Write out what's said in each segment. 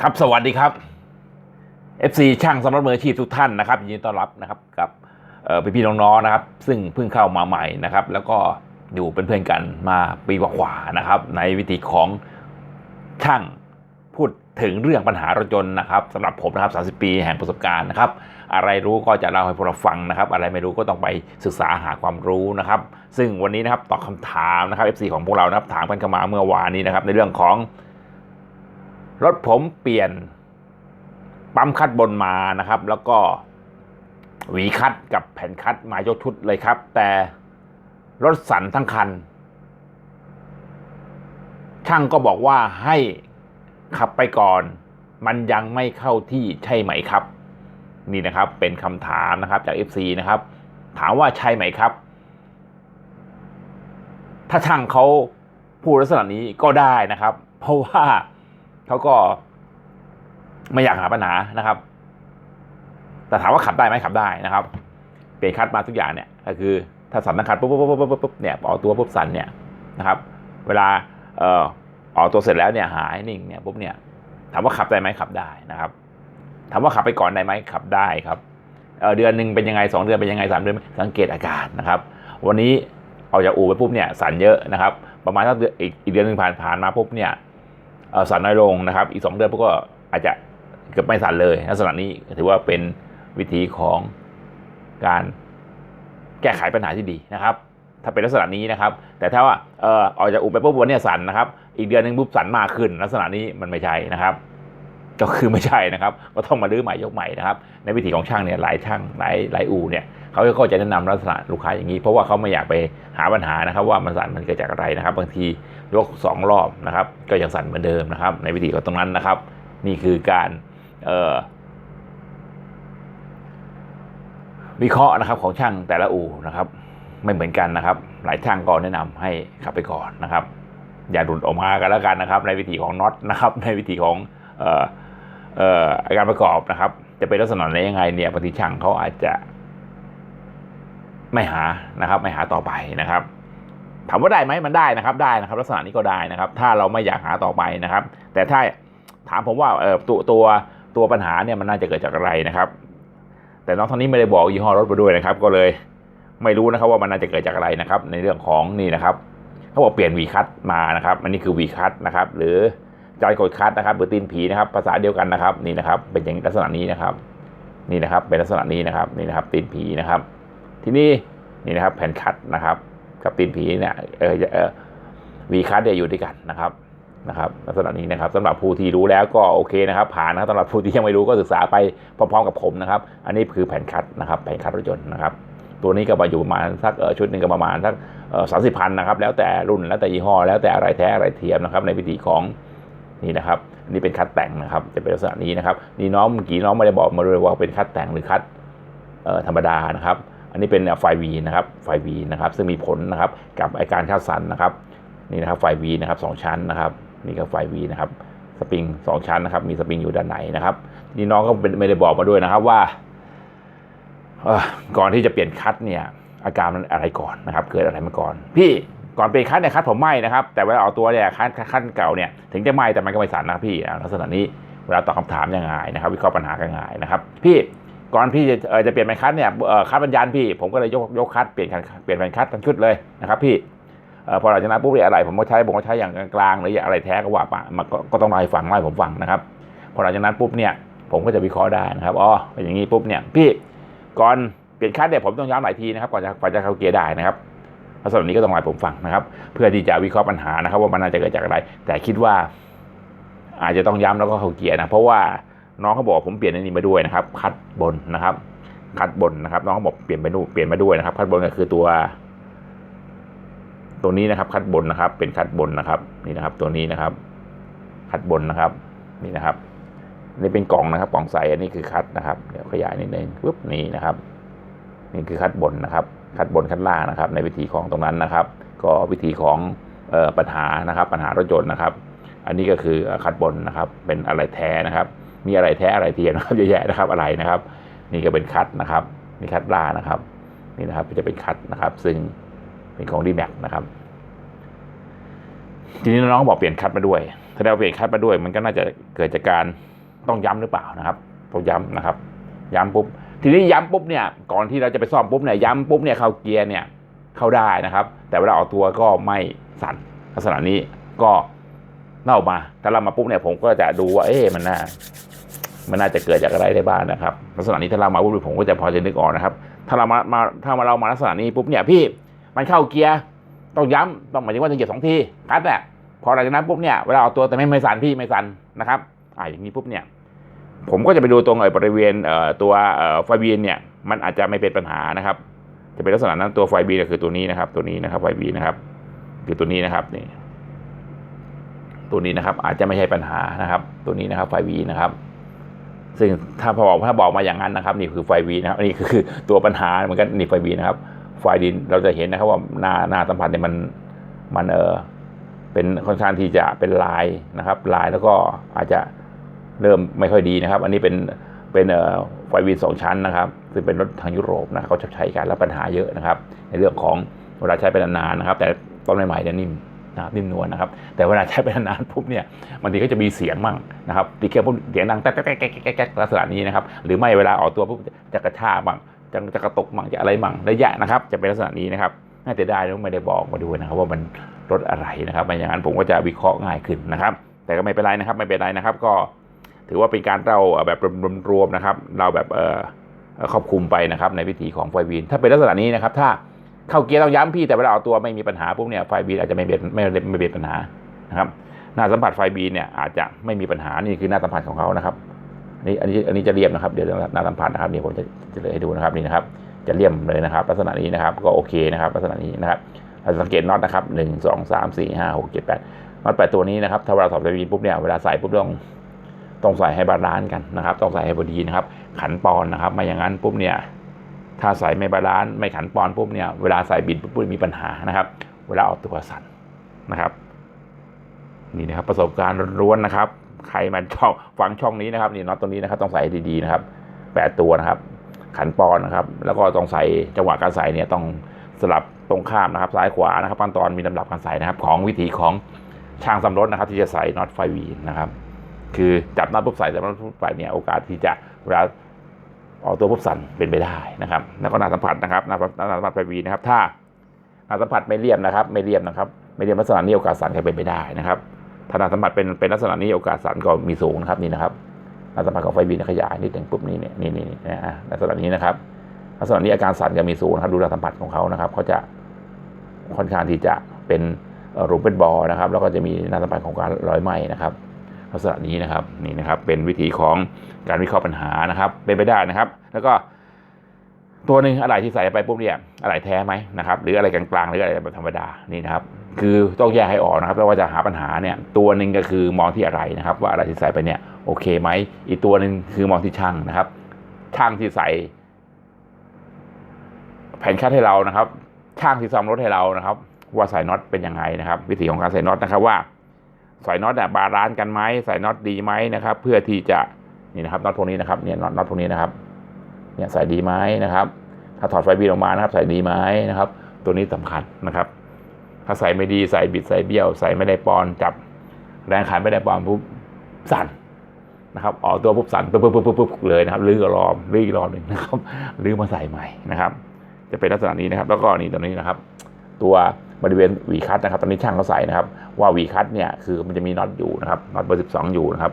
ครับสวัสดีครับ FC ช่างสำรับมืออาชีพทุกท่านนะครับยินดีต้อนรับนะครับกับเอ่พี่ๆน้องๆนะครับ ซึ่งเพิ่งเข้ามาใหม่นะครับ แล้วก็อยู่เป็นเพื่อนกันมาปีกว่าๆนะครับ ในวิธีของช่างพูดถึงเรื่องปัญหารถยนต์นะครับสำหรับผมนะครับ30 ปีแห่งประสบการณ์นะครับ อะไรรู้ก็จะเล่าให้พวกเราฟังนะครับ อะไรไม่รู้ก็ต้องไปศึกษาหาความรู้นะครับ ซึ่งวันนี้นะครับตอบคำถามนะครับ FC ของพวกเรานะครับถามกันเข้ามาเมื่อวานนี้นะครับ ในเรื่องของ รถผมเปลี่ยน ปั๊มคัดบนมานะครับ แล้วก็หวีคัดกับแผ่นคัดมายกชุดเลยครับ แต่รถสันทั้งคัน ช่างก็บอกว่าให้ขับไปก่อน มันยังไม่เข้าที่ใช่ไหมครับ นี่นะครับ เป็นคำถามนะครับจาก FC นะครับ ถามว่าใช่ไหมครับ ถ้าช่างเขาพูดลักษณะนี้ก็ได้นะครับ เพราะว่า เขาก็ไม่อยากหาปัญหานะครับ แต่ถามว่าขับได้ไหมขับได้นะครับ เปลี่ยนคัดมาทุกอย่างเนี่ยก็คือถ้าสันตั้งคัดปุ๊บปุ๊บปุ๊บปุ๊บปุ๊บเนี่ยออกตัวปุ๊บสันเนี่ยนะครับ เวลาเอ่อออกตัวเสร็จแล้วเนี่ยหายนิ่งเนี่ยปุ๊บเนี่ยถามว่าขับได้ไหมขับได้นะครับ ถามว่าขับไปก่อนได้ไหมขับได้ครับเดือนหนึ่งเป็นยังไงสองเดือนเป็นยังไงสามเดือนสังเกตอาการนะครับ วันนี้ออกจากอู่ไปปุ๊บเนี่ยสันเยอะนะครับ ประมาณถ้าอีกอีกเดือนหนึ่งผ่านผ่านมาปุ๊บเนี่ย สั่นน้อยลงนะครับ อีกสองเดือนพวกก็อาจจะเกือบไม่สั่นเลยลักษณะนี้ถือว่าเป็นวิธีของการแก้ไขปัญหาที่ดีนะครับ ถ้าเป็นลักษณะนี้นะครับ แต่ถ้าว่าออกจากอุบไปปุ๊บวันนี้สั่นนะครับ อีกเดือนหนึ่งปุ๊บสั่นมากขึ้น ลักษณะนี้มันไม่ใช่นะครับ ก็คือไม่ใช่นะครับก็ต้องมาลื้อใหม่ยกใหม่นะครับ ในวิธีของช่างเนี่ยหลายช่างหลายหลายอู่เนี่ยเขาก็จะแนะนำลักษณะลูกค้าอย่างนี้ เพราะว่าเขาไม่อยากไปหาปัญหานะครับว่ามันสั่นมันเกิดจากอะไรนะครับ บางทียกสองรอบนะครับก็ยังสั่นเหมือนเดิมนะครับ ในวิธีของตรงนั้นนะครับ นี่คือการเวิเคราะห์นะครับของช่างแต่ละอู่นะครับ ไม่เหมือนกันนะครับ หลายช่างก็แนะนำให้ขับไปก่อนนะครับ อย่าหลุดออกมากันแล้วกันนะครับ ในวิธีของน็อตนะครับ ในวิธีของเออ การประกอบนะครับ จะเป็นลักษณะไหนยังไงเนี่ยบางทีช่างเขาอาจจะ ไม่หานะครับ ไม่หาต่อไปนะครับถามว่าได้ไหมมันได้นะครับได้นะครับ ลักษณะนี้ก็ได้นะครับ ถ้าเราไม่อยากหาต่อไปนะครับ แต่ถ้าถามผมว่าเออตัวตัวตัวปัญหาเนี่ยมันน่าจะเกิดจากอะไรนะครับ แต่น้องท่านนี้ไม่ได้บอกยี่ห้อรถมาด้วยนะครับ ก็เลยไม่รู้นะครับว่ามันน่าจะเกิดจากอะไรนะครับ ในเรื่องของนี่นะครับเขาบอกเปลี่ยนวีคัตมานะครับ อันนี้คือวีคัตนะครับ หรือ จอยกดคัตนะครับหรือตีนผีนะครับ ภาษาเดียวกันนะครับนี่นะครับ เป็นอย่างลักษณะนี้นะครับ นี่นะครับเป็นลักษณะนี้นะครับนี่นะครับ ตีนผีนะครับ ที่นี่นี่นะครับแผ่นคัดนะครับ กับตีนผีเนี่ยเออเออวีคัดเนี่ยอยู่ด้วยกันนะครับนะครับลักษณะนี้นะครับสำหรับผู้ที่รู้แล้วก็โอเคนะครับ ผ่านนะครับสำหรับผู้ที่ยังไม่รู้ก็ศึกษาไปพร้อมๆกับผมนะครับ อันนี้คือแผ่นคัดนะครับ แผ่นคัดรถยนต์นะครับ ตัวนี้ก็มาอยู่ประมาณสักชุดหนึ่งก็ประมาณสักสามสิบพันนะครับ แล้วแต่รุ่นแล้วแต่ยี่ห้อแล้วแต่อะไรแท้อะไรเทียมนะครับ ในวิธีของ นี่นะครับนี่เป็นคัดแต่งนะครับ จะเป็นลักษณะนี้นะครับนี่น้องเมื่อกี้น้องไม่ได้บอกมาเลยว่าเป็นคัดแต่งหรือคัดธรรมดานะครับ อันนี้เป็นไฟวีนะครับไฟวีนะครับ ซึ่งมีผลนะครับกับอาการคัดสันนะครับนี่นะครับไฟวีนะครับสองชั้นนะครับ นี่ก็ไฟวีนะครับสปริงสองชั้นนะครับ มีสปริงอยู่ด้านไหนนะครับ นี่น้องก็ไม่ได้บอกมาด้วยนะครับว่าก่อนที่จะเปลี่ยนคัดเนี่ยอาการมันอะไรก่อนนะครับ เกิดอะไรมาก่อน พี่ ก่อนเปลี่ยนคัดเนี่ยคัดผมไหม้นะครับ แต่เวลาเอาตัวเนี่ยคัดคัดเก่าเนี่ยถึงจะไหม้แต่มันก็ไม่สั่นนะพี่ลักษณะนี้เวลาตอบคำถามยังไงนะครับ วิเคราะห์ปัญหากันง่ายนะครับ พี่ก่อนพี่จะจะเปลี่ยนเป็นคัดเนี่ยคัดบรรยานพี่ผมก็เลยยกยกคัดเปลี่ยนคันเปลี่ยนเป็นคัดทั้งชุดเลยนะครับ พี่พอหลังจากนั้นปุ๊บเนี่ยอะไรผมก็ใช้ผมก็ใช้อย่างกลางหรืออย่างอะไรแท้ก็ว่าไปมันก็ต้องเล่าให้ฟังเล่ผมฟังนะครับพอหลังจากนั้นปุ๊บเนี่ยผมก็จะวิเคราะห์ได้นะครับอ๋อเป็นอย่างนี้ปุ๊บเนี่ยพี่ก่อนเปลี่ยนคัดเนี่ยผมต้องย้ำหลายทีนะครับก่อนจะก่อนจะเข้าเกียร์ได้นะครับ ลักษณะนี้ก็ต้องเล่าให้ผมฟังนะครับ เพื่อที่จะวิเคราะห์ปัญหานะครับ ว่ามันน่าจะเกิดจากอะไร แต่คิดว่า อาจจะต้องย้ำแล้วก็เข้าเกียร์นะ เพราะว่าน้องเขาบอกผมเปลี่ยนอันนี้มาด้วยนะครับ คัดบนนะครับคัดบนนะครับ น้องเขาบอกเปลี่ยนไปนู่เปลี่ยนมาด้วยนะครับ คัดบนก็คือตัวตัวนี้นะครับ คัดบนนะครับ เป็นคัดบนนะครับ นี่นะครับ ตัวนี้นะครับ คัดบนนะครับ นี่นะครับนี่เป็นกล่องนะครับ กล่องใสอันนี้คือคัดนะครับ เดี๋ยวขยายนิดนึงปุ๊บนี่นะครับ นี่คือคัดบนนะครับ คัดบนคัดล่างนะครับ ในวิธีของตรงนั้นนะครับ ก็วิธีของออปัญหานะครับ ปัญหารถยนต์นะครับ อันนี้ก็คือคัดบนนะครับ เป็นอะไรแท้นะครับ มีอะไรแท้อะไรเทียมนะครับเยอะแยะนะครับอะไรนะครับ นี่ก็เป็นคัดนะครับนี่คัดล่านะครับ นี่นะครับจะเป็นคัดนะครับ ซึ่งเป็นของ d m a x นะครับทีนี้น้องบอกเปลี่ยนคัดมาด้วย ถ้าเราเปลี่ยนคัดมาด้วย มันก็น่าจะเกิดจากการต้องย้ำหรือเปล่านะครับ ต้องย้ำนะครับ ย้ำปุ๊บ ทีนี้ย้ำปุ๊บเนี่ยก่อนที่เราจะไปซ่อมปุ๊บเนี่ยย้ำปุ๊บเนี่ยเข้าเกียร์เนี่ยเข้าได้นะครับ แต่เวลาออกตัวก็ไม่สั่นลักษณะนี้ก็เล่ามาถ้าเรามาปุ๊บเนี่ยผมก็จะดูว่าเอ๊ะมันน่ามันน่าจะเกิดจากอะไรได้บ้างนะครับลักษณะนี้ถ้าเรามาปุ๊บผมก็จะพอจะนึกออกนะครับ ถ้าเรามามาถ้ามาเรามาลักษณะนี้ปุ๊บเนี่ยพี่มันเข้าเกียร์ต้องย้ำต้องหมายถึงว่าต้องเหยียบสองทีคัดแหละพอหลังจากนั้นปุ๊บเนี่ยเวลาออกตัวแต่ไม่ไม่สั่นพี่ไม่สั่นนะครับอ่าอย่างนี้ปุ๊บเนี่ย ผมก็จะไปดูตรงไอ้บริเวณตัวไฟบีนเนี่ยมันอาจจะไม่เป็นปัญหานะครับ จะเป็นลักษณะนั้นตัวไฟบีนก็คือตัวนี้นะครับ ตัวนี้นะครับไฟบีนนะครับ คือตัวนี้นะครับนี่ตัวนี้นะครับ อาจจะไม่ใช่ปัญหานะครับ ตัวนี้นะครับไฟบีนะครับ ซึ่งถ้าพอบอกถ้าบอกมาอย่างนั้นนะครับ นี่คือไฟบีนะครับนี่คือตัวปัญหาเหมือนกันนี่ไฟบีนะครับ ไฟดินเราจะเห็นนะครับว่าหน้าหน้าสัมผัสเนี่ยมันมันเออเป็นค่อนข้างที่จะเป็นลายนะครับ ลายแล้วก็อาจจะ เริ่มไม่ค่อยดีนะครับ อันนี้เป็นเป็นไฟวีนสองชั้นนะครับ ซึ่งเป็นรถทางยุโรปนะเขาจะใช้กันแล้วปัญหาเยอะนะครับ ในเรื่องของเวลาใช้ไปนานๆนะครับ แต่ตอนใหม่ๆเนี่ยนิ่มนะครับนิ่มนวลนะครับ แต่เวลาใช้ไปนานๆปุ๊บเนี่ยบางทีก็จะมีเสียงมั่งนะครับตีเครื่องปุ๊บเสียงดังแก๊กแก๊กแก๊กแก๊กแก๊กลักษณะนี้นะครับ หรือไม่เวลาออกตัวปุ๊บจะกระชากบ้างจะจะกระตกบ้างจะอะไรบ้างระยะนะครับ จะเป็นลักษณะนี้นะครับน่าจะได้ไม่ได้บอกมาดูนะครับ ว่ามันรถอะไรนะครับไม่อย่างนั้นผมก็จะวิเคราะห์ง่ายขึ้นนะครับ แต่ก็ไม่เป็นไรนะครับ ไม่เป็นไรนะครับ ก็ ถือว่าเป็นการเล่าแบบรวมๆนะครับ เราแบบเออครอบคลุมไปนะครับ ในวิถีของไฟวีน ถ้าเป็นลักษณะนี้นะครับ ถ้าเข้าเกียร์ต้องย้ำพี่แต่เวลาเอาตัวไม่มีปัญหาปุ๊บเนี่ยไฟบีนอาจจะไม่เป็นไม่ไม่ไม่เป็นปัญหานะครับหน้าสัมผัสไฟบีนเนี่ยอาจจะไม่มีปัญหานี่คือหน้าสัมผัสของเขานะครับอันนี้อันนี้อันนี้จะเรียบนะครับเดี๋ยวหน้าสัมผัสนะครับนี่ผมจะจะเลยให้ดูนะครับนี่นะครับจะเลี่ยมเลยนะครับ ลักษณะนี้นะครับก็โอเคนะครับ ลักษณะนี้นะครับเราสังเกตน็อตนะครับหนึ่งสองสามสี่ห้าหกเจ็ดแปดน็อตแปดตัวนี้นะครับถ้าเวลาสอบไฟบีนปุ๊บเนี่ยเวลาใส่ปุ๊บต้อง ต้องใส่ให้บาลานซ์กันนะครับต้องใส่ให้พอดีนะครับ ขันปอนนะครับไม่อย่างนั้นปุ๊บเนี่ยถ้าใส่ไม่บาลานซ์ไม่ขันปอนปุ๊บเนี่ยเวลาใส่บิดปุ๊บมีปัญหานะครับ เวลาออกตัวสั่นนะครับ นี่นะครับประสบการณ์ล้วนนะครับ ใครมันชองฟังช่องนี้นะครับนี่น็อตตรงนี้นะครับต้องใส่ดีๆนะครับแปดตัวนะครับ ขันปอนนะครับ แล้วก็ต้องใส่จังหวะการใส่เนี่ยต้องสลับตรงข้ามนะครับ ซ้ายขวานะครับขั้นตอนมีลำดับการใส่นะครับ ของวิธีของช่างสำรถนะครับ ที่จะใส่น็อตไฟวีนะครับ คือจับน็อตปุ๊บใส่จับน็อตปุ๊บใส่เนี่ยโอกาสที่จะเวลาออกตัวปุ๊บสั่นเป็นไปได้นะครับ แล้วก็หน้าสัมผัสนะครับหน้าหน้าสัมผัสไฟวีนะครับ ถ้าหน้าสัมผัสไม่เรียบนะครับ ไม่เรียบนะครับ ไม่เรียบลักษณะนี้โอกาสสั่นก็เป็นไปได้นะครับถ้าหน้าสัมผัสเป็นเป็นลักษณะนี้โอกาสสั่นก็มีสูงนะครับนี่นะครับหน้าสัมผัสของไฟวีขยายนิดหนึ่งปุ๊บนี่เนี่ยนี่นี่นะฮะลักษณะนี้นะครับลักษณะนี้อาการสั่นก็มีสูงนะครับดูหน้าสัมผัสของเขานะครับเขาจะค่อนข้างที่จะเป็นรูปเป็นบอนะครับ แล้วก็จะมีหน้าสัมผัสของการลอยไหมนะครับ ลักษณะนี้นะครับนี่นะครับเป็นวิธีของการวิเคราะห์ปัญหานะครับ เป็นไปได้นะครับ แล้วก็ ตัวหนึ่งอะไรที่ใส่ไปปุ๊บเนี่ยอะไรแท้ไหมนะครับ หรืออะไรกลางๆหรืออะไรแบบธรรมดานี่นะครับ คือต้องแยกให้ออกนะครับแล้วว่าจะหาปัญหาเนี่ยตัวหนึ่งก็คือมองที่อะไรนะครับ ว่าอะไรที่ใส่ไปเนี่ยโอเคไหมอีกตัวหนึ่งคือมองที่ช่างนะครับ ช่างที่ใส่ แผ่นคัดให้เรานะครับ ช่างที่ซ่อมรถให้เรานะครับ ว่าใส่น็อตเป็นยังไงนะครับ วิธีของการใส่น็อตนะครับว่า ใส่น็อตเนี่ยบาลานซ์กันไหมใส่น็อตดีไหมนะครับ เพื่อที่จะนี่นะครับน็อตพวกนี้นะครับเนี่ยน็อตน็อตพวกนี้นะครับเนี่ยใส่ดีไหมนะครับ ถ้าถอดไฟบีออกมานะครับใส่ดีไหมนะครับ ตัวนี้สำคัญนะครับ ถ้าใส่ไม่ดีใส่บิดใส่เบี้ยว ใส่ไม่ได้ปอนจับแรงขันไม่ได้ปอนปุ๊บสั่นนะครับออกตัวปุ๊บสั่นปุ๊บปุ๊บปุ๊บปุ๊บเลยนะครับลื้อก็รอบลื้ออีกรอบหนึ่งนะครับลื้อมาใส่ใหม่นะครับ จะเป็นลักษณะนี้นะครับ แล้วก็นี่ตัวนี้นะครับ ตัว บริเวณวีคัตนะครับตอนนี้ช่างเขาใส่นะครับ ว่าวีคัตเนี่ยคือมันจะมีน็อตอยู่นะครับน็อตเบอร์สิบสองอยู่นะครับ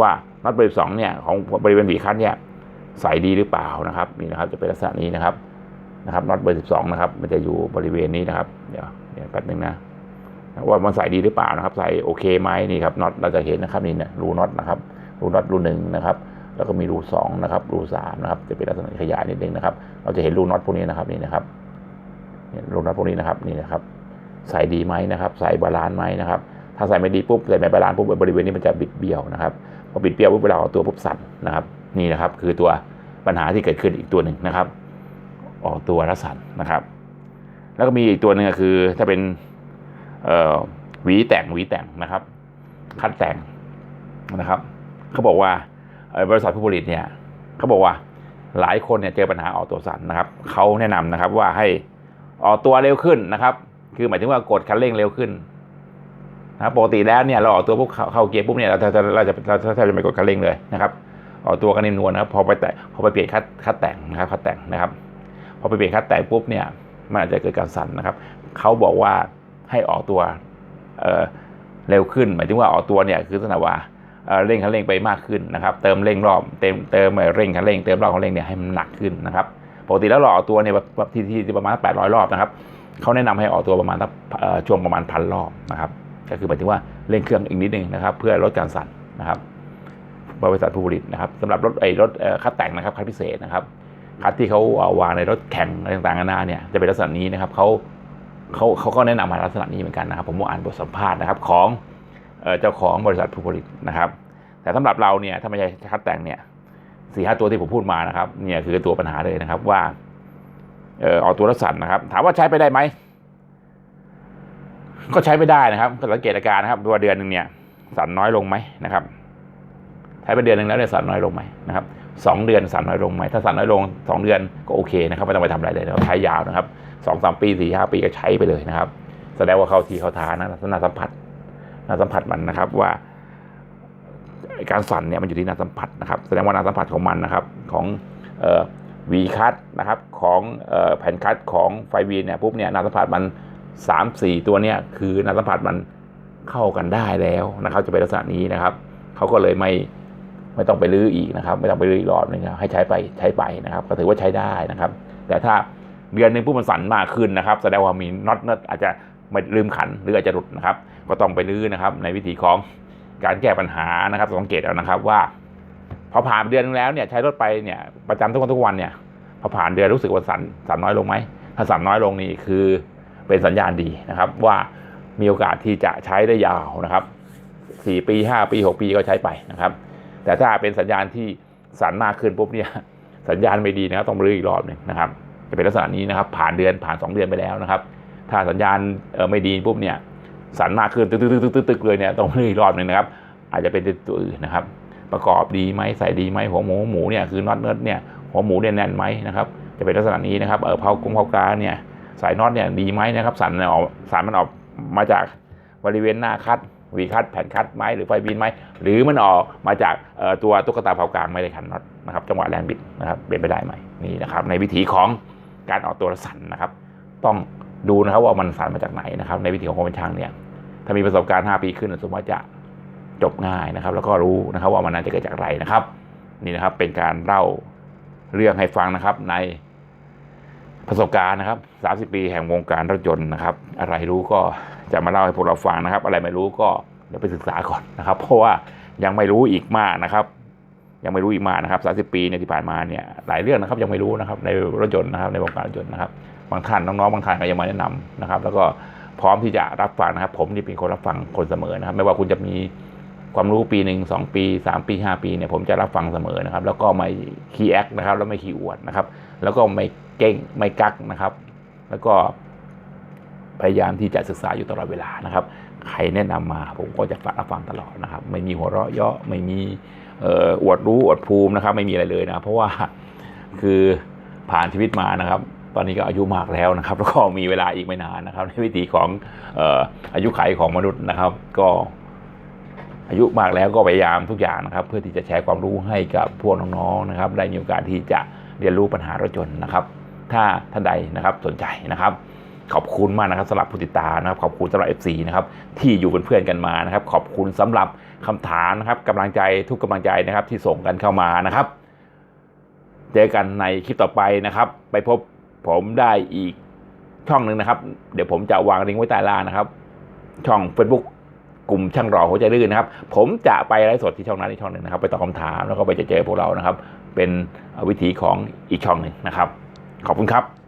ว่าน็อตเบอร์สิบสองเนี่ยของบริเวณวีคัตเนี่ยใส่ดีหรือเปล่านะครับนี่นะครับจะเป็นลักษณะนี้นะครับนะครับน็อตเบอร์สิบสองนะครับ มันจะอยู่บริเวณนี้นะครับ เดี๋ยวเดี๋ยวแป๊บนึงนะว่ามันใส่ดีหรือเปล่านะครับ ใส่โอเคไหมนี่ครับน็อตเราจะเห็นนะครับนี่เนี่ยรูน็อตนะครับรูน็อตรูหนึ่งนะครับ แล้วก็มีรูสองนะครับรูสามนะครับ จะเป็นลักษณะขยายนิดนึงนะครับ เราจะเห็นรูน็อตพวกนี้นะครับนี่นะครับ เนี่ยรูน็อตพวกนี้นะครับนี่นะครับใส่ดีไหมนะครับ ใส่บาลานซ์ไหมนะครับ ถ้าใส่ไม่ดีปุ๊บใส่ไม่บาลานซ์ปุ๊บบริเวณนี้มันจะบิดเบี้ยวนะครับพอบิดเบี้ยวปุ๊บเวลาเอาตัวปุ๊บสั่นนะครับ นี่นะครับคือตัวปัญหาที่เกิดขึ้นอีกตัวหนึ่งนะครับ ออกตัวแล้วสั่นนะครับ แล้วก็มีอีกตัวหนึ่งก็คือถ้าเป็นหวีแต่งหวีแต่งนะครับ คัดแต่งนะครับเขาบอกว่าบริษัทผู้ผลิตเนี่ยเขาบอกว่าหลายคนเนี่ยเจอปัญหาออกตัวสั่นนะครับเขาแนะนำนะครับว่าให้ ออกตัวเร็วขึ้นนะครับ คือหมายถึงว่ากดคันเร่งเร็วขึ้นนะครับปกติแล้วเนี่ยเราออกตัวปุ๊บเข้าเกียร์ปุ๊บเนี่ยเราจะเราจะเราจะจะไม่กดคันเร่งเลยนะครับออกตัวกันนิ่มนวลนะครับพอไปแต่พอไปเปลี่ยนคัดคัดแต่งนะครับคัดแต่งนะครับ พอไปเปลี่ยนคัดแต่งปุ๊บเนี่ยมันอาจจะเกิดการสั่นนะครับเขาบอกว่าให้ออกตัวเอ่อเร็วขึ้น หมายถึงว่าออกตัวเนี่ยคือสนว่าเอ่อเร่งคันเร่งไปมากขึ้นนะครับ เติมเร่งรอบเติมเติมเร่งคันเร่ง เติมรอบคันเร่งเนี่ยให้มันหนักขึ้นนะครับ ปกติแล้วเราออกตัวเนี่ยที่ที่ที่ประมาณ800 รอบนะครับเขาแนะนำให้ออกตัวประมาณช่วงประมาณพันรอบนะครับ ก็คือหมายถึงว่าเร่งเครื่องอีกนิดนึงนะครับ เพื่อลดการสั่นนะครับบริษัทผู้ผลิตนะครับสำหรับรถไอ้รถคัดแต่งนะครับคัดพิเศษนะครับคัดที่เขาเอาวางในรถแข่งอะไรต่างๆนานาเนี่ยจะเป็นลักษณะนี้นะครับเขาเขาเขาก็แนะนำมาลักษณะนี้เหมือนกันนะครับ ผมว่าอ่านบทสัมภาษณ์นะครับของเอ่อเจ้าของบริษัทผู้ผลิตนะครับ แต่สำหรับเราเนี่ยถ้าไม่ใช่คัดแต่งเนี่ย สี่ห้าตัวที่ผมพูดมานะครับเนี่ยคือตัวปัญหาเลยนะครับว่าเออเอาตัวรถสั่นนะครับ ถามว่าใช้ไปได้ไหมก็ใช้ไม่ได้นะครับก็สังเกตอาการนะครับตัวเดือนหนึ่งเนี่ยสันน้อยลงไหมนะครับใช้ไปเดือนหนึ่งแล้วเนี่ยสันน้อยลงไหมนะครับสองเดือนสันน้อยลงไหมถ้าสันน้อยลงสองเดือนก็โอเคนะครับไม่ต้องไปทำอะไรเลยเราใช้ยาวนะครับสองสามปีสี่ห้าปีก็ใช้ไปเลยนะครับ แสดงว่าเขาทีเขาทานะน่าสัมผัสน่าสัมผัสมันนะครับว่า การสั่นเนี่ยมันอยู่ที่นาสัมผัสนะครับแสดงว่านาสัมผัสของมันนะครับของวีคัตนะครับของเอ่อแผ่นคัตของไฟวีเนี่ยปุ๊บเนี่ยนาสัมผัสมันสามสี่ตัวเนี่ยคือนาสัมผัสมันเข้ากันได้แล้วนะครับจะเป็นลักษณะนี้นะครับเขาก็เลยไม่ไม่ต้องไปรื้ออีกนะครับ ไม่ต้องไปรื้ออีกรอบนึงนะครับให้ใช้ไปใช้ไปนะครับ ก็ถือว่าใช้ได้นะครับ แต่ถ้าเดือนหนึ่งปุ๊บมันสั่นมากขึ้นนะครับ แสดงว่ามีน็อตน็อตอาจจะไม่ลืมขันหรืออาจจะหลุดนะครับ ก็ต้องไปรื้อนะครับ ในวิธีของ การแก้ปัญหานะครับสังเกตเอานะครับว่าพอผ่านเดือนนึงแล้วเนี่ยใช้รถไปเนี่ยประจำทุกวันทุกวันเนี่ยพอผ่านเดือนรู้สึกว่าสั่นสันน้อยลงไหมถ้าสั่นน้อยลงนี่คือเป็นสัญญาณดีนะครับ ว่ามีโอกาสที่จะใช้ได้ยาวนะครับสี่ปีห้าปีหกปีก็ใช้ไปนะครับ แต่ถ้าเป็นสัญญาณที่สั่นมากขึ้นปุ๊บเนี่ยสัญญาณไม่ดีนะครับต้องรื้ออีกรอบหนึ่งนะครับ จะเป็นลักษณะนี้นะครับ ผ่านเดือนผ่านสองเดือนไปแล้วนะครับ ถ้าสัญญาณเออไม่ดีปุ๊บเนี่ย สั่นมากขึ้นตึกตึกตึกตึกเลยเนี่ยต้องรื้ออีกรอบหนึ่งนะครับ อาจจะเป็นตัวอื่นนะครับ ประกอบดีไหมใส่ดีไหมหัวหมูหมูเนี่ยคือน็อตเนิร์ดเนี่ยหัวหมูเนี่ยแน่นไหมนะครับ จะเป็นลักษณะนี้นะครับเออเผากงเผากาเนี่ยสายน็อตเนี่ยดีไหมนะครับสันเนี่ยออกสารมันออกมาจากบริเวณหน้าคัดวีคัดแผ่นคัดไหมหรือไฟบินไหมหรือมันออกมาจากตัวตุ๊กตาเผากลางไม่ได้ขันน็อตนะครับจังหวะแรงบิดนะครับเป็นไปได้ไหมนี่นะครับในวิธีของการออกตัวสั่นนะครับ ต้อง ดูนะครับว่ามันสั่นมาจากไหนนะครับ ในวิธีของคนเป็นช่างเนี่ย ถ้ามีประสบการณ์ 5 ปีขึ้นสมมติว่าจะจบง่ายนะครับ แล้วก็รู้นะครับว่ามันน่าจะเกิดจากอะไรนะครับ นี่นะครับเป็นการเล่าเรื่องให้ฟังนะครับ ในประสบการณ์นะครับ 30 ปีแห่งวงการรถยนต์นะครับ อะไรรู้ก็จะมาเล่าให้พวกเราฟังนะครับ อะไรไม่รู้ก็เดี๋ยวไปศึกษาก่อนนะครับ เพราะว่ายังไม่รู้อีกมากนะครับ ยังไม่รู้อีกมากนะครับ 30 ปีเนี่ยที่ผ่านมาเนี่ยหลายเรื่องนะครับ ยังไม่รู้นะครับ ในรถยนต์นะครับ ในวงการรถยนต์นะครับ บางท่านน้องๆบางท่านก็ยังมาแนะนำนะครับ แล้วก็พร้อมที่จะรับฟังนะครับ ผมนี่เป็นคนรับฟังคนเสมอนะครับ ไม่ว่าคุณจะมีความรู้ปีหนึ่งสองปีสามปีห้าปีเนี่ยผมจะรับฟังเสมอนะครับ แล้วก็ไม่ขี้แอคนะครับ แล้วไม่ขี้อวดนะครับ แล้วก็ไม่เก่งไม่กักนะครับ แล้วก็พยายามที่จะศึกษาอยู่ตลอดเวลานะครับ ใครแนะนำมาผมก็จะรับฟังตลอดนะครับ ไม่มีหัวเราะเยาะไม่มีเอ่ออวดรู้อวดภูมินะครับ ไม่มีอะไรเลยนะ เพราะว่าคือผ่านชีวิตมานะครับ ตอนนี้ก็อายุมากแล้วนะครับ แล้วก็มีเวลาอีกไม่นานนะครับ ในวิถีของออายุไขของมนุษย์นะครับ ก็อายุมากแล้วก็พยายามทุกอย่างนะครับ เพื่อที่จะแชร์ความรู้ให้กับพวกน้องๆนะครับ ได้มีโอกาสที่จะเรียนรู้ปัญหารถยนต์นะครับ ถ้าท่านใดนะครับสนใจนะครับขอบคุณมากนะครับสำหรับผู้ติดตามนะครับ ขอบคุณสำหรับ FC นะครับที่อยู่เป็นเพื่อนกันมานะครับ ขอบคุณสำหรับคำถามนะครับกำลังใจทุกกำลังใจนะครับที่ส่งกันเข้ามานะครับ เจอกันในคลิปต่อไปนะครับ ไปพบ ผมได้อีกช่องหนึ่งนะครับ เดี๋ยวผมจะวางลิงก์ไว้ใต้ล่างนะครับ ช่อง Facebook กลุ่มช่างรอหัวใจลื่นนะครับ ผมจะไปไลฟ์สดที่ช่องนั้นอีกช่องหนึ่งนะครับ ไปตอบคำถามแล้วก็ไปเจอพวกเรานะครับ เป็นวิธีของอีกช่องหนึ่งนะครับ ขอบคุณครับ